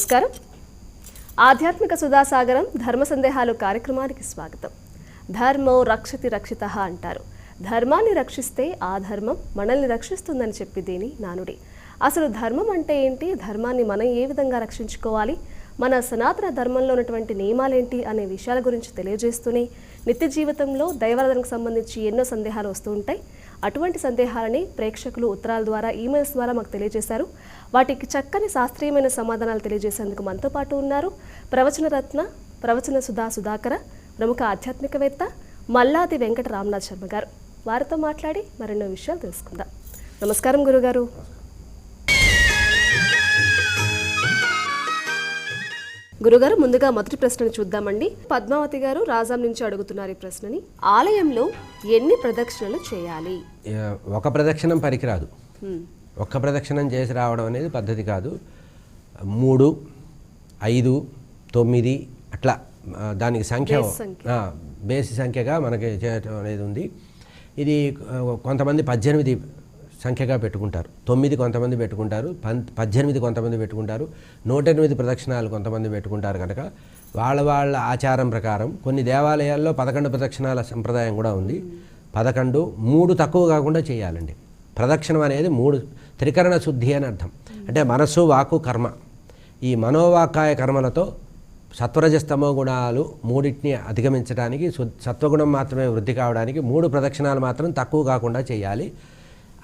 నమస్కారం. ఆధ్యాత్మిక సుధాసాగరం ధర్మ సందేహాలు కార్యక్రమానికి స్వాగతం. ధర్మో రక్షతి రక్షిత అంటారు. ధర్మాన్ని రక్షిస్తే ఆ ధర్మం మనల్ని రక్షిస్తుందని చెప్పి దీని నానుడి. అసలు ధర్మం అంటే ఏంటి? ధర్మాన్ని మనం ఏ విధంగా రక్షించుకోవాలి? మన సనాతన ధర్మంలో ఉన్నటువంటి నియమాలేంటి? అనే విషయాల గురించి తెలియజేస్తూనే నిత్య జీవితంలో దైవారాధనకు సంబంధించి ఎన్నో సందేహాలు వస్తూ ఉంటాయి. అటువంటి సందేహాలని ప్రేక్షకులు ఉత్తరాల ద్వారా ఈమెయిల్స్ ద్వారా మాకు తెలియజేశారు. వాటికి చక్కని శాస్త్రీయమైన సమాధానాలు తెలియజేసేందుకు మనతో పాటు ఉన్నారు ప్రవచన రత్న ప్రవచన సుధా సుధాకర ప్రముఖ ఆధ్యాత్మికవేత్త మల్లాది వెంకట రామనాథ్ శర్మ గారు. వారితో మాట్లాడి మరెన్నో విషయాలు తెలుసుకుందాం. నమస్కారం గురుగారు. గురుగారు ముందుగా మొదటి ప్రశ్నను చూద్దామండి. పద్మావతి గారు రాజాం నుంచి అడుగుతున్నారు ఈ ప్రశ్నని. ఆలయంలో ఎన్ని ప్రదక్షిణలు చేయాలి? ఒక ప్రదక్షిణం పనికిరాదు. ఒక్క ప్రదక్షిణం చేసి రావడం అనేది పద్ధతి కాదు. మూడు ఐదు తొమ్మిది అట్లా దానికి సంఖ్య బేస్ సంఖ్యగా మనకి చేయటం అనేది ఉంది. ఇది కొంతమంది పద్దెనిమిది సంఖ్యగా పెట్టుకుంటారు. తొమ్మిది కొంతమంది పెట్టుకుంటారు. పం పద్దెనిమిది కొంతమంది పెట్టుకుంటారు. నూట ఎనిమిది ప్రదక్షిణాలు కొంతమంది పెట్టుకుంటారు కనుక వాళ్ళ వాళ్ళ ఆచారం ప్రకారం కొన్ని దేవాలయాల్లో పదకొండు ప్రదక్షిణాల సంప్రదాయం కూడా ఉంది. పదకొండు మూడు తక్కువ కాకుండా చేయాలండి. ప్రదక్షిణం అనేది మూడు త్రికరణ శుద్ధి అని అర్థం. అంటే మనస్సు వాకు కర్మ. ఈ మనోవాకాయ కర్మలతో సత్వరజస్తమో గుణాలు మూడింటిని అధిగమించడానికి సత్వగుణం మాత్రమే వృద్ధి కావడానికి మూడు ప్రదక్షిణాలు మాత్రం తక్కువ కాకుండా చేయాలి.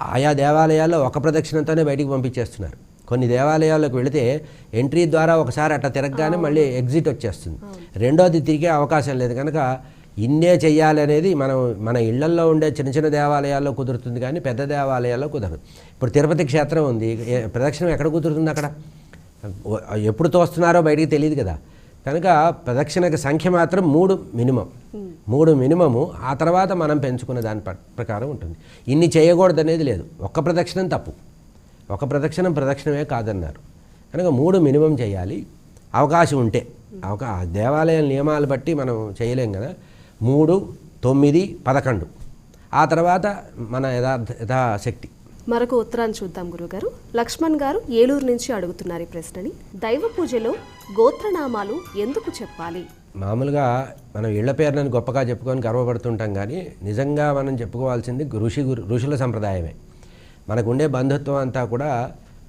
ఆయా దేవాలయాల్లో ఒక ప్రదక్షిణంతోనే బయటికి పంపించేస్తున్నారు. కొన్ని దేవాలయాల్లోకి వెళితే ఎంట్రీ ద్వారా ఒకసారి అట్లా తిరగగానే మళ్ళీ ఎగ్జిట్ వచ్చేస్తుంది. రెండోది తిరిగే అవకాశం లేదు. కనుక ఇన్నే చెయ్యాలి అనేది మనం మన ఇళ్ళల్లో ఉండే చిన్న చిన్న దేవాలయాల్లో కుదురుతుంది కానీ పెద్ద దేవాలయాల్లో కుదరదు. ఇప్పుడు తిరుపతి క్షేత్రం ఉంది. ప్రదక్షిణం ఎక్కడ కుదురుతుంది అక్కడ? ఎప్పుడు తోస్తున్నారో బయటికి తెలియదు కదా. కనుక ప్రదక్షిణకి సంఖ్య మాత్రం మూడు మినిమం. మూడు మినిమము ఆ తర్వాత మనం పెంచుకున్న దాని ప్రకారం ఉంటుంది. ఇన్ని చేయకూడదు అనేది లేదు. ఒక్క ప్రదక్షిణం తప్పు. ఒక ప్రదక్షిణం ప్రదక్షిణమే కాదన్నారు. కనుక మూడు మినిమం చేయాలి. అవకాశం ఉంటే. అవకా దేవాలయ నియమాలు బట్టి మనం చేయలేం కదా. మూడు తొమ్మిది పదకొండు. ఆ తర్వాత మన యథార్థ యథాశక్తి. మరొక ఉత్తరాన్ని చూద్దాం గురుగారు. లక్ష్మణ్ గారు ఏలూరు నుంచి అడుగుతున్నారు ఈ ప్రశ్నని. దైవ పూజలో గోత్రనామాలు ఎందుకు చెప్పాలి? మామూలుగా మనం ఇళ్ళ పేర్లను గొప్పగా చెప్పుకొని గర్వపడుతుంటాం కానీ నిజంగా మనం చెప్పుకోవాల్సింది ఋషి గురు ఋషుల సంప్రదాయమే. మనకు ఉండే బంధుత్వం అంతా కూడా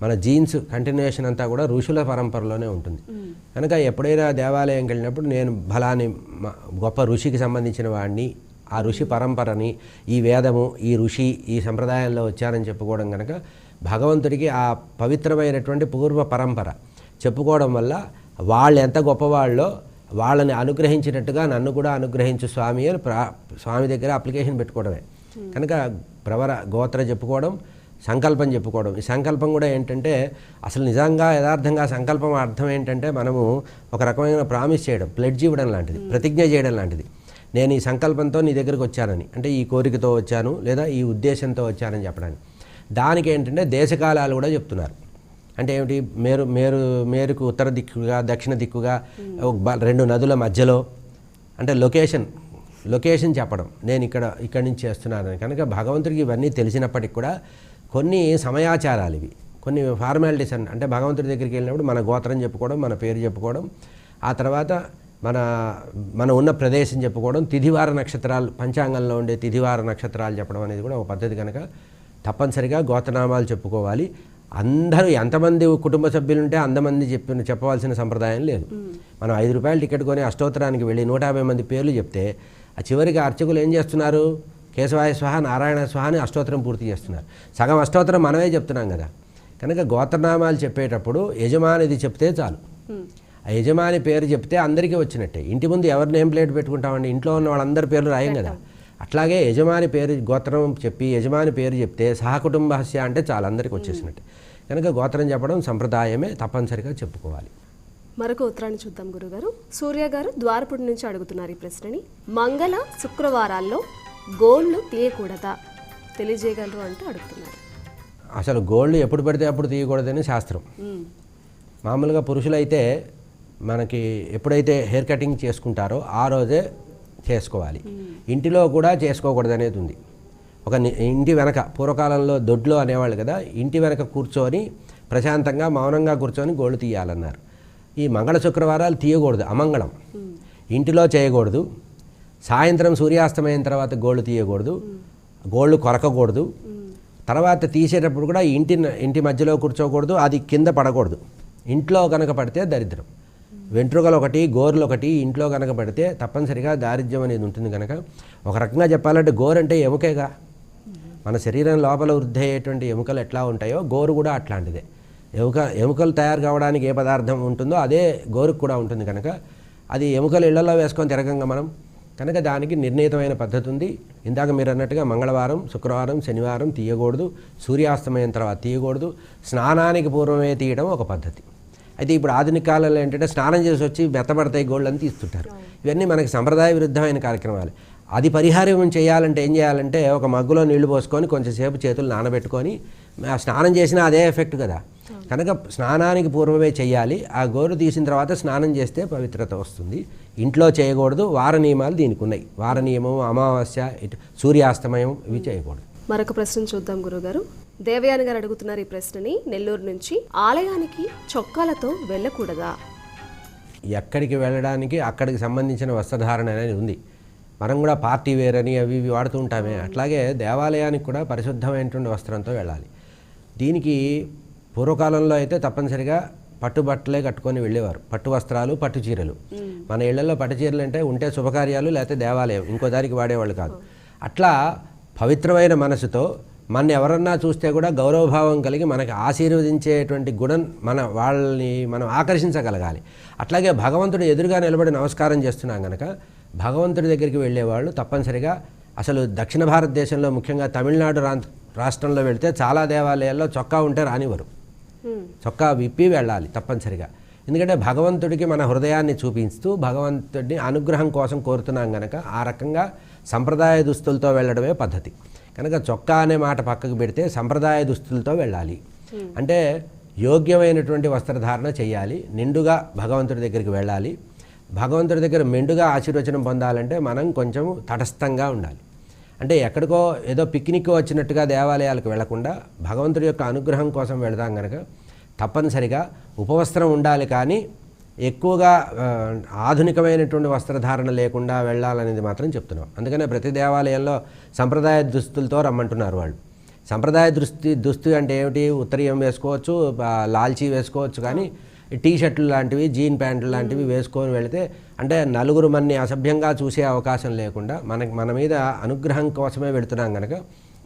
మన జీన్స్ కంటిన్యూషన్ అంతా కూడా ఋషుల పరంపరలోనే ఉంటుంది. కనుక ఎప్పుడైనా దేవాలయంకి వెళ్ళినప్పుడు నేను ఫలాని మ- గొప్ప ఋషికి సంబంధించిన వాడిని ఆ ఋషి పరంపరని ఈ వేదము ఈ ఋషి ఈ సంప్రదాయంలో వచ్చారని చెప్పుకోవడం కనుక భగవంతుడికి ఆ పవిత్రమైనటువంటి పూర్వ పరంపర చెప్పుకోవడం వల్ల వాళ్ళు ఎంత గొప్పవాళ్ళో వాళ్ళని అనుగ్రహించినట్టుగా నన్ను కూడా అనుగ్రహించు స్వామి అని ప్రా స్వామి దగ్గర అప్లికేషన్ పెట్టుకోవడమే. కనుక ప్రవర గోత్ర చెప్పుకోవడం సంకల్పం చెప్పుకోవడం. ఈ సంకల్పం కూడా ఏంటంటే అసలు నిజంగా యథార్థంగా సంకల్పం అర్థం ఏంటంటే మనము ఒక రకమైన ప్రామిస్ చేయడం ప్లెడ్జ్ ఇవ్వడం లాంటిది ప్రతిజ్ఞ చేయడం లాంటిది. నేను ఈ సంకల్పంతో నీ దగ్గరికి వచ్చానని అంటే ఈ కోరికతో వచ్చాను లేదా ఈ ఉద్దేశంతో వచ్చానని చెప్పడానికి. దానికి ఏంటంటే దేశకాలాలు కూడా చెప్తున్నారు. అంటే ఏమిటి? మేరు మేరు మేరుకు ఉత్తర దిక్కుగా దక్షిణ దిక్కుగా ఒక బ- రెండు నదుల మధ్యలో అంటే లొకేషన్ లొకేషన్ చెప్పడం. నేను ఇక్కడ ఇక్కడి నుంచి చేస్తున్నానని కనుక భగవంతుడికి ఇవన్నీ తెలిసినప్పటికి కూడా కొన్ని సమయాచారాలు ఇవి. కొన్ని ఫార్మాలిటీస్ అన్ అంటే భగవంతుడి దగ్గరికి వెళ్ళినప్పుడు మన గోత్రం చెప్పుకోవడం మన పేరు చెప్పుకోవడం ఆ తర్వాత మన మన ఉన్న ప్రదేశం చెప్పుకోవడం తిథివార నక్షత్రాలు పంచాంగంలో ఉండే తిథివార నక్షత్రాలు చెప్పడం అనేది కూడా ఒక పద్ధతి కనుక తప్పనిసరిగా గోత్రనామాలు చెప్పుకోవాలి. అందరూ ఎంతమంది కుటుంబ సభ్యులు ఉంటే అంతమంది చెప్పిన చెప్పవలసిన సంప్రదాయం లేదు. మనం ఐదు రూపాయలు టికెట్ కొని అష్టోత్తరానికి వెళ్ళి నూట యాభై మంది పేర్లు చెప్తే ఆ చివరికి అర్చకులు ఏం చేస్తున్నారు? కేశవాయ స్వహ నారాయణ స్వహ అని అష్టోత్తరం పూర్తి చేస్తున్నారు. సగం అష్టోత్తరం మనమే చెప్తున్నాం కదా. కనుక గోత్రనామాలు చెప్పేటప్పుడు యజమానిది చెప్తే చాలు. ఆ యజమాని పేరు చెప్తే అందరికీ వచ్చినట్టే. ఇంటి ముందు ఎవరి నేమ్ ప్లేట్ పెట్టుకుంటామండి? ఇంట్లో ఉన్న వాళ్ళందరి పేర్లు రాయం కదా. అట్లాగే యజమాని పేరు గోత్రం చెప్పి యజమాని పేరు చెప్తే సహకుటుంబహస్య అంటే చాలా అందరికీ వచ్చేసినట్టే. కనుక గోత్రం చెప్పడం సంప్రదాయమే తప్పనిసరిగా చెప్పుకోవాలి. మరొక ఉత్తరాన్ని చూద్దాం గురుగారు. సూర్య గారు ద్వారపుడి నుంచి అడుగుతున్నారు ఈ ప్రశ్నని. మంగళ శుక్రవారాల్లో గోళ్ళు తీయకూడదా? తెలియజేయగలరు అంటూ అడుగుతున్నారు. అసలు గోల్డ్ ఎప్పుడు పడితే అప్పుడు తీయకూడదని శాస్త్రం. మ్మ్. మామూలుగా పురుషులైతే మనకి ఎప్పుడైతే హెయిర్ కటింగ్ చేసుకుంటారో ఆ రోజే చేసుకోవాలి. ఇంటిలో కూడా చేసుకోకూడదు అనేది ఉంది. ఒక ఇంటి వెనక పూర్వకాలంలో దొడ్లో అనేవాళ్ళు కదా ఇంటి వెనక కూర్చొని ప్రశాంతంగా మౌనంగా కూర్చొని గోళ్ళు తీయాలన్నారు. ఈ మంగళ శుక్రవారాలు తీయకూడదు అమంగళం. ఇంటిలో చేయకూడదు. సాయంత్రం సూర్యాస్తమైన తర్వాత గోళ్ళు తీయకూడదు. గోళ్ళు కొరకకూడదు. తర్వాత తీసేటప్పుడు కూడా ఇంటి ఇంటి మధ్యలో కూర్చోకూడదు అది కింద పడకూడదు. ఇంట్లో కనుక పడితే దరిద్రం. వెంట్రుకలు ఒకటి గోర్లు ఒకటి ఇంట్లో కనుక పడితే తప్పనిసరిగా దారిద్ర్యం అనేది ఉంటుంది కనుక ఒక రకంగా చెప్పాలంటే గోరు అంటే ఎముకేగా. మన శరీరం లోపల వృద్ధి అయ్యేటువంటి ఎముకలు ఎట్లా ఉంటాయో గోరు కూడా అట్లాంటిదే. ఎముక ఎముకలు తయారు కావడానికి ఏ పదార్థం ఉంటుందో అదే గోరుకు కూడా ఉంటుంది కనుక. అది ఎముకలు ఇళ్ళలో వేసుకొని తిరగంగా మనం. కనుక దానికి నిర్ణీతమైన పద్ధతి ఉంది. ఇందాక మీరు అన్నట్టుగా మంగళవారం శుక్రవారం శనివారం తీయకూడదు. సూర్యాస్తమయం తర్వాత తీయకూడదు. స్నానానికి పూర్వమే తీయడం ఒక పద్ధతి. అయితే ఇప్పుడు ఆధునిక కాలంలో ఏంటంటే స్నానం చేసి వచ్చి మెత్తబడతాయి గోళ్ళు అని తీస్తుంటారు ఇవన్నీ మనకి సంప్రదాయ విరుద్ధమైన కార్యక్రమాలు. అది పరిహారం చేయాలంటే ఏం చేయాలంటే ఒక మగ్గులో నీళ్ళు పోసుకొని కొంచెంసేపు చేతులు నానబెట్టుకొని స్నానం చేసినా అదే ఎఫెక్ట్ కదా. కనుక స్నానానికి పూర్వమే చేయాలి ఆ గోరు తీసిన తర్వాత స్నానం చేస్తే పవిత్రత వస్తుంది. ఇంట్లో చేయకూడదు. వార నియమాలు దీనికి ఉన్నాయి వార నియమం అమావాస్య ఇటు సూర్యాస్తమయం ఇవి చేయకూడదు. మరొక ప్రశ్న చూద్దాం గురుగారు. దేవయాని గారు అడుగుతున్నారు ఈ ప్రశ్నని. నెల్లూరు నుంచి ఆలయానికి చొక్కాలతో వెళ్ళకూడదా? ఎక్కడికి వెళ్ళడానికి అక్కడికి సంబంధించిన వస్త్రధారణ అనేది ఉంది. మనం కూడా పార్టీ వేర్ అని అవి ఇవి వాడుతూ ఉంటామే. అట్లాగే దేవాలయానికి కూడా పరిశుద్ధమైనటువంటి వస్త్రంతో వెళ్ళాలి. దీనికి పూర్వకాలంలో అయితే తప్పనిసరిగా పట్టు బట్టలే కట్టుకొని వెళ్ళేవారు. పట్టు వస్త్రాలు పట్టు చీరలు. మన ఇళ్ళలో పట్టు చీరలు అంటే ఉంటే శుభకార్యాలు లేకపోతే దేవాలయం. ఇంకో దానికి వాడేవాళ్ళు కాదు. అట్లా పవిత్రమైన మనసుతో మన ఎవరన్నా చూస్తే కూడా గౌరవభావం కలిగి మనకి ఆశీర్వదించేటువంటి గుణం మన వాళ్ళని మనం ఆకర్షించగలగాలి. అట్లాగే భగవంతుడు ఎదురుగా నిలబడి నమస్కారం చేస్తున్నాం కనుక భగవంతుడి దగ్గరికి వెళ్ళేవాళ్ళు తప్పనిసరిగా. అసలు దక్షిణ భారతదేశంలో ముఖ్యంగా తమిళనాడు రాష్ట్రంలో వెళితే చాలా దేవాలయాల్లో చొక్కా ఉంటే రానివ్వరు. చొక్కా విప్పి వెళ్ళాలి తప్పనిసరిగా. ఎందుకంటే భగవంతుడికి మన హృదయాన్ని చూపిస్తూ భగవంతుడిని అనుగ్రహం కోసం కోరుతున్నాం కనుక ఆ రకంగా సంప్రదాయ దుస్తులతో వెళ్ళడమే పద్ధతి. కనుక చొక్కా అనే మాట పక్కకు పెడితే సంప్రదాయ దుస్తులతో వెళ్ళాలి. అంటే యోగ్యమైనటువంటి వస్త్రధారణ చేయాలి. నిండుగా భగవంతుడి దగ్గరికి వెళ్ళాలి. భగవంతుడి దగ్గర మెండుగా ఆశీర్వచనం పొందాలంటే మనం కొంచెం తటస్థంగా ఉండాలి. అంటే ఎక్కడికో ఏదో పిక్నిక్ వచ్చినట్టుగా దేవాలయాలకు వెళ్ళకుండా భగవంతుడి యొక్క అనుగ్రహం కోసం వెళదాం కనుక తప్పనిసరిగా ఉపవస్త్రం ఉండాలి కానీ ఎక్కువగా ఆధునికమైనటువంటి వస్త్రధారణ లేకుండా వెళ్ళాలనేది మాత్రం చెప్తున్నాం. అందుకనే ప్రతి దేవాలయంలో సంప్రదాయ దుస్తులతో రమ్మంటున్నారు వాళ్ళు. సంప్రదాయ దుస్తు దుస్తు అంటే ఏమిటి? ఉత్తరీయం వేసుకోవచ్చు లాల్చీ వేసుకోవచ్చు కానీ టీ షర్ట్లు లాంటివి జీన్ ప్యాంట్లు లాంటివి వేసుకొని వెళితే అంటే నలుగురు మనని అసభ్యంగా చూసే అవకాశం లేకుండా మనకి మన మీద అనుగ్రహం కోసమే వెళుతున్నాం కనుక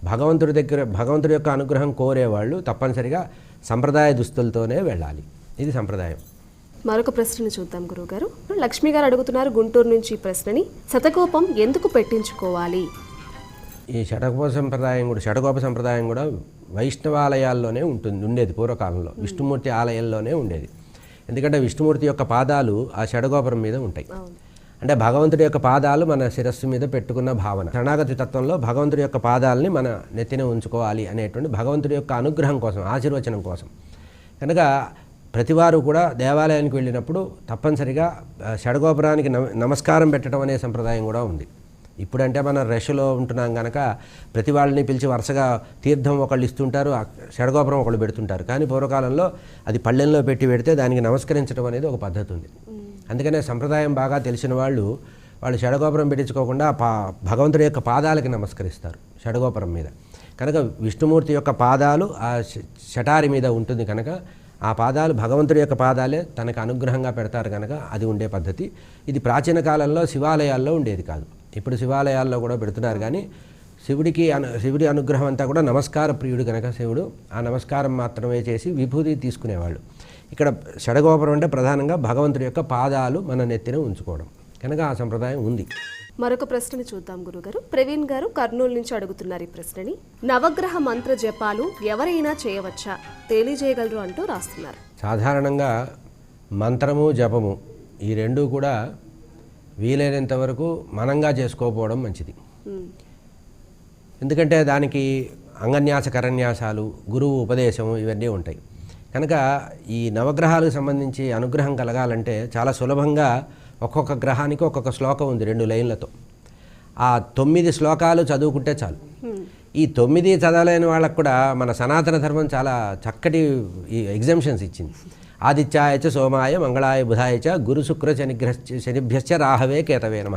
భగవంతుడి దగ్గర భగవంతుడి యొక్క అనుగ్రహం కోరేవాళ్ళు తప్పనిసరిగా సంప్రదాయ దుస్తులతోనే వెళ్ళాలి. ఇది సంప్రదాయం. మరొక ప్రశ్నని చూద్దాం గురుగారు లక్ష్మి గారు అడుగుతున్నారు గుంటూరు నుంచి ఈ ప్రశ్నని శతకోపం ఎందుకు పెట్టించుకోవాలి? ఈ షడగోప సంప్రదాయం కూడా షడగోప సంప్రదాయం కూడా వైష్ణవాలయాల్లోనే ఉంటుంది ఉండేది పూర్వకాలంలో. విష్ణుమూర్తి ఆలయంలోనే ఉండేది. ఎందుకంటే విష్ణుమూర్తి యొక్క పాదాలు ఆ షడగోపురం మీద ఉంటాయి. అంటే భగవంతుడి యొక్క పాదాలు మన శిరస్సు మీద పెట్టుకున్న భావన. శరణాగతి తత్వంలో భగవంతుడి యొక్క పాదాలని మన నెత్తిన ఉంచుకోవాలి అనేటువంటి భగవంతుడి యొక్క అనుగ్రహం కోసం ఆశీర్వచనం కోసం. కనుక ప్రతివారు కూడా దేవాలయానికి వెళ్ళినప్పుడు తప్పనిసరిగా షడగోపురానికి నమ- నమస్కారం పెట్టడం అనే సంప్రదాయం కూడా ఉంది. ఇప్పుడంటే మనం రష్లో ఉంటున్నాం కనుక ప్రతి వాళ్ళని పిలిచి వరుసగా తీర్థం ఒకళ్ళు ఇస్తుంటారు ఆ షడగోపురం ఒకళ్ళు పెడుతుంటారు. కానీ పూర్వకాలంలో అది పళ్ళెంలో పెట్టి పెడితే దానికి నమస్కరించడం అనేది ఒక పద్ధతి ఉంది. అందుకనే సంప్రదాయం బాగా తెలిసిన వాళ్ళు వాళ్ళు షడగోపురం పెట్టించుకోకుండా పా భగవంతుడి యొక్క పాదాలకి నమస్కరిస్తారు షడగోపురం మీద. కనుక విష్ణుమూర్తి యొక్క పాదాలు ఆ షటారి మీద ఉంటుంది కనుక ఆ పాదాలు భగవంతుడి యొక్క పాదాలే తనకు అనుగ్రహంగా పెడతారు కనుక అది ఉండే పద్ధతి. ఇది ప్రాచీన కాలంలో శివాలయాల్లో ఉండేది కాదు. ఇప్పుడు శివాలయాల్లో కూడా పెడుతున్నారు. కానీ శివుడికి అను శివుడి అనుగ్రహం అంతా కూడా నమస్కార ప్రియుడు కనుక శివుడు ఆ నమస్కారం మాత్రమే చేసి విభూతి తీసుకునేవాళ్ళు ఇక్కడ షడగోపురం అంటే ప్రధానంగా భగవంతుడి యొక్క పాదాలు మన నెత్తిన ఉంచుకోవడం. కనుక ఆ సంప్రదాయం ఉంది. మరొక ప్రశ్నని చూద్దాం గురుగారు. ప్రవీణ్ గారు కర్నూలు నుంచి అడుగుతున్నారు ఈ ప్రశ్నని. నవగ్రహ మంత్ర జపాలు ఎవరైనా చేయవచ్చా? తెలియజేయగలరు అంటూ రాస్తున్నారు. సాధారణంగా మంత్రము జపము ఈ రెండు కూడా వీలైనంత వరకు మనంగా చేసుకోకపోవడం మంచిది. ఎందుకంటే దానికి అంగన్యాస కరన్యాసాలు గురువు ఉపదేశము ఇవన్నీ ఉంటాయి. కనుక ఈ నవగ్రహాలకు సంబంధించి అనుగ్రహం కలగాలంటే చాలా సులభంగా ఒక్కొక్క గ్రహానికి ఒక్కొక్క శ్లోకం ఉంది రెండు లైన్లతో. ఆ తొమ్మిది శ్లోకాలు చదువుకుంటే చాలు. ఈ తొమ్మిది చదవలేని వాళ్ళకు కూడా మన సనాతన ధర్మం చాలా చక్కటి ఎగ్జామ్షన్స్ ఇచ్చింది. ఆదిత్యాయ చ సోమాయ మంగళాయ బుధాయ చ గురు శుక్ర శనిగ్రహ శనిభ్యశ్చ రాహవే కేతవే నమ.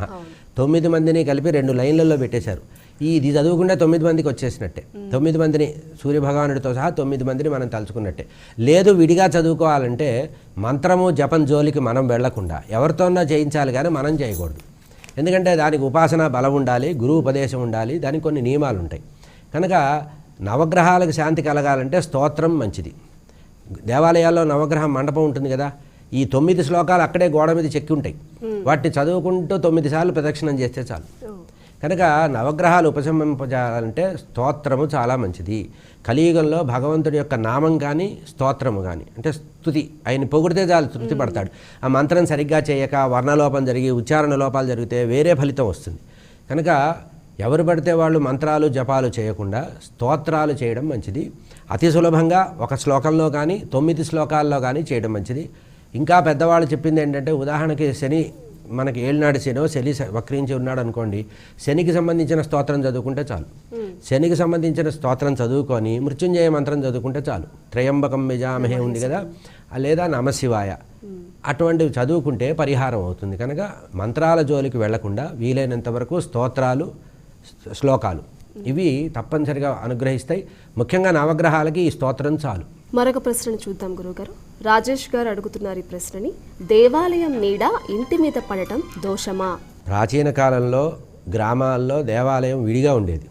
తొమ్మిది మందిని కలిపి రెండు లైన్లలో పెట్టేశారు. ఈ ఇది చదువుకుంటే తొమ్మిది మందికి వచ్చేసినట్టే. తొమ్మిది మందిని సూర్యభగవానుడితో సహా తొమ్మిది మందిని మనం తలుచుకున్నట్టే. లేదు విడిగా చదువుకోవాలంటే మంత్రము జపం జోలికి మనం వెళ్ళకుండా ఎవరితోన్నా చేయించాలి కానీ మనం చేయకూడదు ఎందుకంటే దానికి ఉపాసన బలం ఉండాలి గురువు ఉపదేశం ఉండాలి దానికి కొన్ని నియమాలు ఉంటాయి కనుక నవగ్రహాలకు శాంతి కలగాలంటే స్తోత్రం మంచిది. దేవాలయాల్లో నవగ్రహ మండపం ఉంటుంది కదా ఈ తొమ్మిది శ్లోకాలు అక్కడే గోడ మీద చెక్కి ఉంటాయి. వాటిని చదువుకుంటూ తొమ్మిది సార్లు ప్రదక్షిణం చేస్తే చాలు. కనుక నవగ్రహాలు ఉపశమింపజాలంటే స్తోత్రము చాలా మంచిది. కలియుగంలో భగవంతుడి యొక్క నామం కానీ స్తోత్రము కానీ అంటే స్థుతి ఆయన పొగిడితే చాలు తృప్తి పడతాడు. ఆ మంత్రం సరిగ్గా చేయక వర్ణలోపం జరిగి ఉచ్చారణ లోపాలు జరిగితే వేరే ఫలితం వస్తుంది. కనుక ఎవరు పడితే వాళ్ళు మంత్రాలు జపాలు చేయకుండా స్తోత్రాలు చేయడం మంచిది. అతి సులభంగా ఒక శ్లోకంలో కానీ తొమ్మిది శ్లోకాల్లో కానీ చేయడం మంచిది. ఇంకా పెద్దవాళ్ళు చెప్పింది ఏంటంటే ఉదాహరణకి శని మనకి ఏళ్ళనాడు శనో శని వక్రించి ఉన్నాడు అనుకోండి శనికి సంబంధించిన స్తోత్రం చదువుకుంటే చాలు. శనికి సంబంధించిన స్తోత్రం చదువుకొని మృత్యుంజయ మంత్రం చదువుకుంటే చాలు. త్రయంబకం మిజామహే ఉంది కదా లేదా నమశివాయ. అటువంటివి చదువుకుంటే పరిహారం అవుతుంది. కనుక మంత్రాల జోలికి వెళ్ళకుండా వీలైనంత వరకు స్తోత్రాలు శ్లో- శ్లోకాలు. ఇవి తప్పనిసరిగా అనుగ్రహిస్తాయి. ముఖ్యంగా నవగ్రహాలకి ఈ స్తోత్రం చాలు. మరొక ప్రశ్నను చూద్దాం గురుగారు రాజేష్ గారు అడుగుతున్నారు ఈ ప్రశ్నని దేవాలయం నీడ ఇంటి మీద పడటం దోషమా? ప్రాచీన కాలంలో గ్రామాల్లో దేవాలయం విడిగా ఉండేది.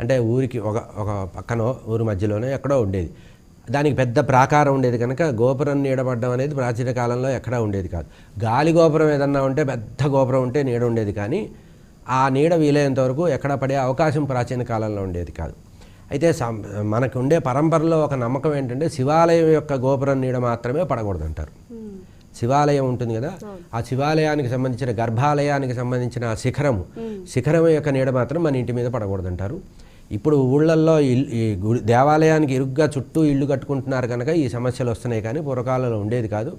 అంటే ఊరికి ఒక ఒక పక్కనో ఊరి మధ్యలోనే ఎక్కడో ఉండేది. దానికి పెద్ద ప్రాకారం ఉండేది కనుక గోపురం నీడబడ్డం అనేది ప్రాచీన కాలంలో ఎక్కడా ఉండేది కాదు. గాలి గోపురం ఏదన్నా ఉంటే పెద్ద గోపురం ఉంటే నీడ ఉండేది కానీ ఆ నీడ వీలైనంత వరకు ఎక్కడ పడే అవకాశం ప్రాచీన కాలంలో ఉండేది కాదు. అయితే సం- మనకు ఉండే పరంపరలో ఒక నమ్మకం ఏంటంటే శివాలయం యొక్క గోపురం నీడ మాత్రమే పడకూడదంటారు. శివాలయం ఉంటుంది కదా ఆ శివాలయానికి సంబంధించిన గర్భాలయానికి సంబంధించిన ఆ శిఖరము శిఖరం యొక్క నీడ మాత్రం మన ఇంటి మీద పడకూడదంటారు. ఇప్పుడు ఊళ్ళల్లో ఈ గుడి దేవాలయానికి ఇరుగ్గా చుట్టూ ఇల్లు కట్టుకుంటున్నారు కనుక ఈ సమస్యలు వస్తున్నాయి కానీ పూర్వకాలంలో ఉండేది కాదు.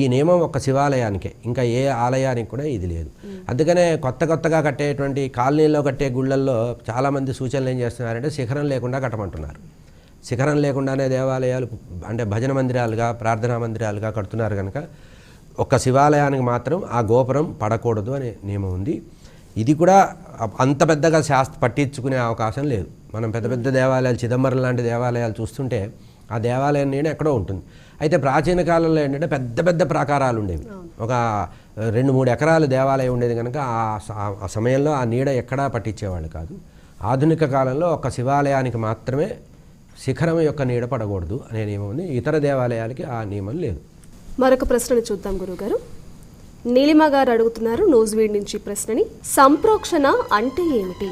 ఈ నియమం ఒక శివాలయానికే. ఇంకా ఏ ఆలయానికి కూడా ఇది లేదు. అందుకనే కొత్త కొత్తగా కట్టేటువంటి కాలనీలో కట్టే గుళ్ళల్లో చాలామంది సూచనలు ఏం చేస్తున్నారంటే శిఖరం లేకుండా కట్టమంటున్నారు. శిఖరం లేకుండానే దేవాలయాలు అంటే భజన మందిరాలుగా ప్రార్థనా మందిరాలుగా కడుతున్నారు కనుక ఒక్క శివాలయానికి మాత్రం ఆ గోపురం పడకూడదు అనే నియమం ఉంది. ఇది కూడా అంత పెద్దగా శాస్త్ర పట్టించుకునే అవకాశం లేదు. మనం పెద్ద పెద్ద దేవాలయాలు చిదంబరం లాంటి దేవాలయాలు చూస్తుంటే ఆ దేవాలయం నేను ఎక్కడో ఉంటుంది. అయితే ప్రాచీన కాలంలో ఏంటంటే పెద్ద పెద్ద ప్రాకారాలు ఉండేవి. ఒక రెండు మూడు ఎకరాలు దేవాలయం ఉండేది కనుక ఆ సమయంలో ఆ నీడ ఎక్కడా పట్టించేవాళ్ళు కాదు. ఆధునిక కాలంలో ఒక శివాలయానికి మాత్రమే శిఖరం యొక్క నీడ పడకూడదు అనే నియమం ఉంది. ఇతర దేవాలయాలకి ఆ నియమం లేదు. మరొక ప్రశ్నను చూద్దాం గురుగారు నీలిమ గారు అడుగుతున్నారు నోజ్వీడ్ నుంచి ప్రశ్నని. సంప్రోక్షణ అంటే ఏమిటి?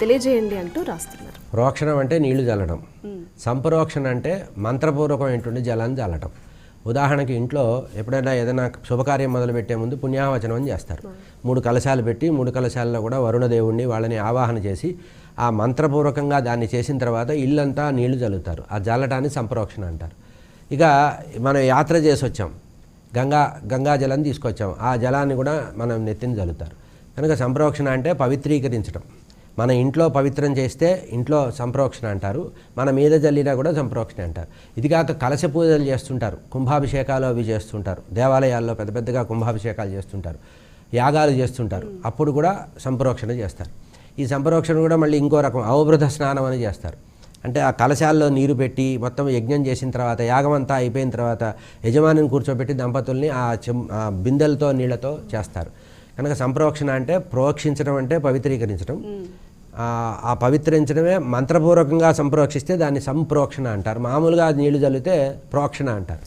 తెలియజేయండి అంటూ రాస్తున్నారు. ప్రోక్షణం అంటే నీళ్ళు చల్లడం సంప్రోక్షణ అంటే మంత్రపూర్వకమైనటువంటి జలాన్ని చల్లటం ఉదాహరణకి ఇంట్లో ఎప్పుడైనా ఏదైనా శుభకార్యం మొదలుపెట్టే ముందు పుణ్యావచనం అని చేస్తారు మూడు కలశాలు పెట్టి మూడు కలశాలలో కూడా వరుణదేవుణ్ణి వాళ్ళని ఆవాహన చేసి ఆ మంత్రపూర్వకంగా దాన్ని చేసిన తర్వాత ఇల్లంతా నీళ్ళు చల్లుతారు ఆ జల్లటాన్ని సంప్రోక్షణ అంటారు. ఇక మనం యాత్ర చేసి వచ్చాం గంగా గంగా జలం తీసుకొచ్చాం. ఆ జలాన్ని కూడా మనం నెత్తిని చల్లుతారు కనుక సంప్రోక్షణ అంటే పవిత్రీకరించడం మన ఇంట్లో పవిత్రం చేస్తే ఇంట్లో సంప్రోక్షణ అంటారు. మన మీద జల్లినా కూడా సంప్రోక్షణ అంటారు. ఇది కాక కలశ పూజలు చేస్తుంటారు. కుంభాభిషేకాలు అవి చేస్తుంటారు. దేవాలయాల్లో పెద్ద పెద్దగా కుంభాభిషేకాలు చేస్తుంటారు. యాగాలు చేస్తుంటారు. అప్పుడు కూడా సంప్రోక్షణ చేస్తారు. ఈ సంప్రోక్షణ కూడా మళ్ళీ ఇంకో రకం అవబృధ స్నానం అని చేస్తారు. అంటే ఆ కలశాల్లో నీరు పెట్టి మొత్తం యజ్ఞం చేసిన తర్వాత యాగం అంతా అయిపోయిన తర్వాత యజమానిని కూర్చోబెట్టి దంపతుల్ని ఆ చెం ఆ బిందెలతో నీళ్ళతో చేస్తారు. కనుక సంప్రోక్షణ అంటే ప్రోక్షించడం అంటే పవిత్రీకరించడం. ఆ పవిత్రించడమే మంత్రపూర్వకంగా సంప్రోక్షిస్తే దాన్ని సంప్రోక్షణ అంటారు. మామూలుగా నీళ్ళు చల్లితే ప్రోక్షణ అంటారు.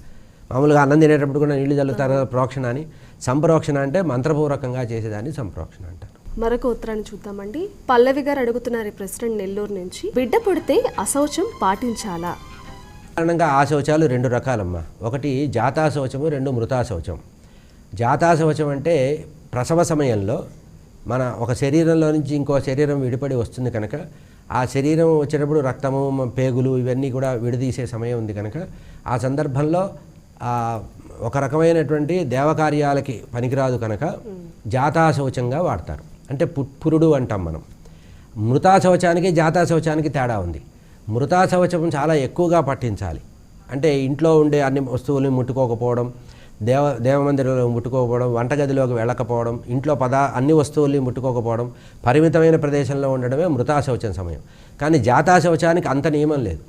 మామూలుగా అన్నం తినేటప్పుడు కూడా నీళ్ళు చల్లుతారు ప్రోక్షణ అని. సంప్రోక్షణ అంటే మంత్రపూర్వకంగా చేసేదాన్ని సంప్రోక్షణ అంటారు. మరొక ఉత్తరాన్ని చూద్దామండి. పల్లవి గారు అడుగుతున్నారు ప్రశ్న నెల్లూరు నుంచి. బిడ్డ పుడితే అశౌచం పాటించాలా? సాధారణంగా ఆ శౌచాలు రెండు రకాలమ్మా. ఒకటి జాతా శౌచము రెండు మృతా శౌచం జాతా శౌచం అంటే ప్రసవ సమయంలో మన ఒక శరీరంలో నుంచి ఇంకో శరీరం విడిపడి వస్తుంది కనుక ఆ శరీరం వచ్చేటప్పుడు రక్తము పేగులు ఇవన్నీ కూడా విడదీసే సమయం ఉంది కనుక ఆ సందర్భంలో ఒక రకమైనటువంటి దేవకార్యాలకి పనికిరాదు కనుక జాతా శౌచంగా వాడతారు. అంటే పుట్పురుడు అంటాం మనం. మృతా జాతాశౌచానికి జాతా శౌచానికి తేడా ఉంది. మృతాశౌచం చాలా ఎక్కువగా పట్టించాలి. అంటే ఇంట్లో ఉండే అన్ని వస్తువుల్ని ముట్టుకోకపోవడం దేవ దేవమందిరంలో ముట్టుకోకపోవడం వంటగదిలోకి వెళ్ళకపోవడం ఇంట్లో పదా అన్ని వస్తువుల్ని ముట్టుకోకపోవడం పరిమితమైన ప్రదేశంలో ఉండడమే మృతా శౌచం సమయం. కానీ జాతా శౌచానికి అంత నియమం లేదు.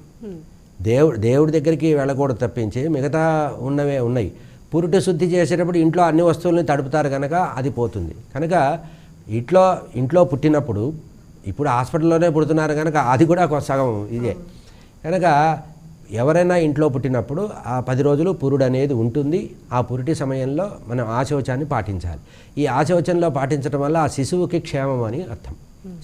దేవుడు దేవుడి దగ్గరికి వెళ్ళకూడదు తప్పించి మిగతా ఉన్నవే ఉన్నాయి. పురుటి శుద్ధి చేసేటప్పుడు ఇంట్లో అన్ని వస్తువుల్ని తడుపుతారు కనుక అది పోతుంది. కనుక ఇంట్లో ఇంట్లో పుట్టినప్పుడు ఇప్పుడు హాస్పిటల్లోనే పుడుతున్నారు కనుక అది కూడా ఒక సగం ఇదే కనుక ఎవరైనా ఇంట్లో పుట్టినప్పుడు ఆ పది రోజులు పురుడు అనేది ఉంటుంది. ఆ పురిటి సమయంలో మనం ఆశోచాన్ని పాటించాలి. ఈ ఆశోచంలో పాటించడం వల్ల ఆ శిశువుకి క్షేమం అని అర్థం.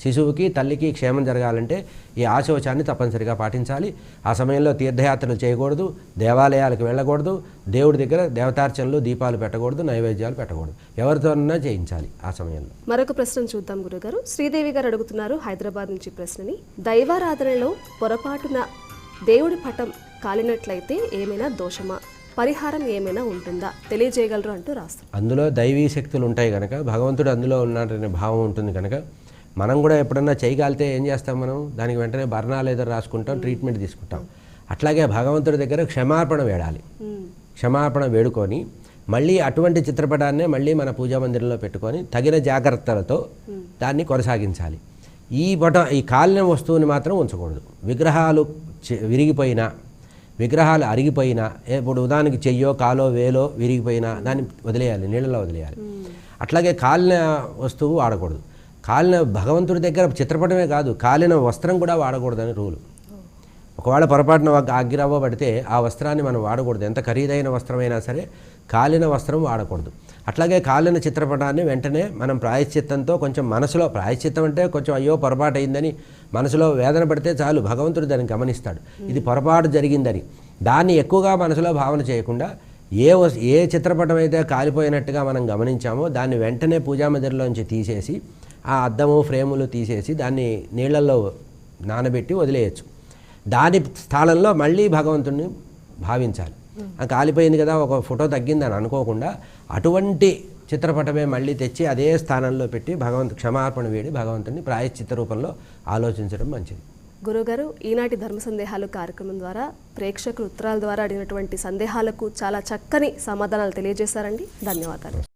శిశువుకి తల్లికి క్షేమం జరగాలంటే ఈ ఆశోచాన్ని తప్పనిసరిగా పాటించాలి. ఆ సమయంలో తీర్థయాత్రలు చేయకూడదు దేవాలయాలకు వెళ్ళకూడదు దేవుడి దగ్గర దేవతార్చనలు దీపాలు పెట్టకూడదు నైవేద్యాలు పెట్టకూడదు. ఎవరితోనైనా చేయించాలి ఆ సమయంలో. మరొక ప్రశ్న చూద్దాం గురుగారు. శ్రీదేవి గారు అడుగుతున్నారు హైదరాబాద్ నుంచి ప్రశ్నని. దైవారాధనలో పొరపాటున దేవుడి పటం కాలినట్లయితే ఏమైనా దోషమా? పరిహారం ఏమైనా ఉంటుందా? తెలియజేయగలరు అంటూ రాస్తారు. అందులో దైవీ శక్తులు ఉంటాయి కనుక భగవంతుడు అందులో ఉన్నాడనే భావం ఉంటుంది కనుక మనం కూడా ఎప్పుడన్నా చేయగలితే ఏం చేస్తాం మనం? దానికి వెంటనే బర్ణాలు ఏదో రాసుకుంటాం ట్రీట్మెంట్ తీసుకుంటాం. అట్లాగే భగవంతుడి దగ్గర క్షమాపణ వేడాలి. క్షమాపణ వేడుకొని మళ్ళీ అటువంటి చిత్రపటాన్నే మళ్ళీ మన పూజా మందిరంలో పెట్టుకొని తగిన జాగ్రత్తలతో దాన్ని కొనసాగించాలి. ఈ పట ఈ కాలిన వస్తువుని మాత్రం ఉంచకూడదు. విగ్రహాలు విరిగిపోయినా విగ్రహాలు అరిగిపోయినా ఇప్పుడు ఉదాహరణకి చెయ్యో కాలో వేలో విరిగిపోయినా దాన్ని వదిలేయాలి నీళ్ళలో వదిలేయాలి. అట్లాగే కాలిన వస్తువు వాడకూడదు. కాలిన భగవంతుడి దగ్గర చిత్రపటమే కాదు కాలిన వస్త్రం కూడా వాడకూడదని రూలు. ఒకవేళ పొరపాటున అగ్గిరవ్వ పడితే ఆ వస్త్రాన్ని మనం వాడకూడదు. ఎంత ఖరీదైన వస్త్రమైనా సరే కాలిన వస్త్రం వాడకూడదు. అట్లాగే కాలిన చిత్రపటాన్ని వెంటనే మనం ప్రాయశ్చిత్తంతో కొంచెం మనసులో ప్రాయశ్చిత్తం అంటే కొంచెం అయ్యో పొరపాటు అయిందని మనసులో వేదన పడితే చాలు భగవంతుడు దాన్ని గమనిస్తాడు. ఇది పొరపాటు జరిగిందని. దాన్ని ఎక్కువగా మనసులో భావన చేయకుండా ఏ ఏ చిత్రపటం అయితే కాలిపోయినట్టుగా మనం గమనించామో దాన్ని వెంటనే పూజామందిరంలోంచి తీసేసి ఆ అద్దము ఫ్రేములు తీసేసి దాన్ని నీళ్ళలో నానబెట్టి వదిలేయచ్చు. దాని స్థానంలో మళ్ళీ భగవంతుడిని భావించాలి. ఆ కాలిపోయింది కదా ఒక ఫోటో తగ్గిందని అనుకోకుండా అటువంటి చిత్రపటమే మళ్ళీ తెచ్చి అదే స్థానంలో పెట్టి భగవంతు క్షమార్పణ వేడి భగవంతుని ప్రాయశ్చిత్త రూపంలో ఆలోచించడం మంచిది. గురుగారు ఈనాటి ధర్మ సందేహాలు కార్యక్రమం ద్వారా ప్రేక్షకులు ఉత్తరాల ద్వారా అడిగినటువంటి సందేహాలకు చాలా చక్కని సమాధానాలు తెలియజేశారండి. ధన్యవాదాలు.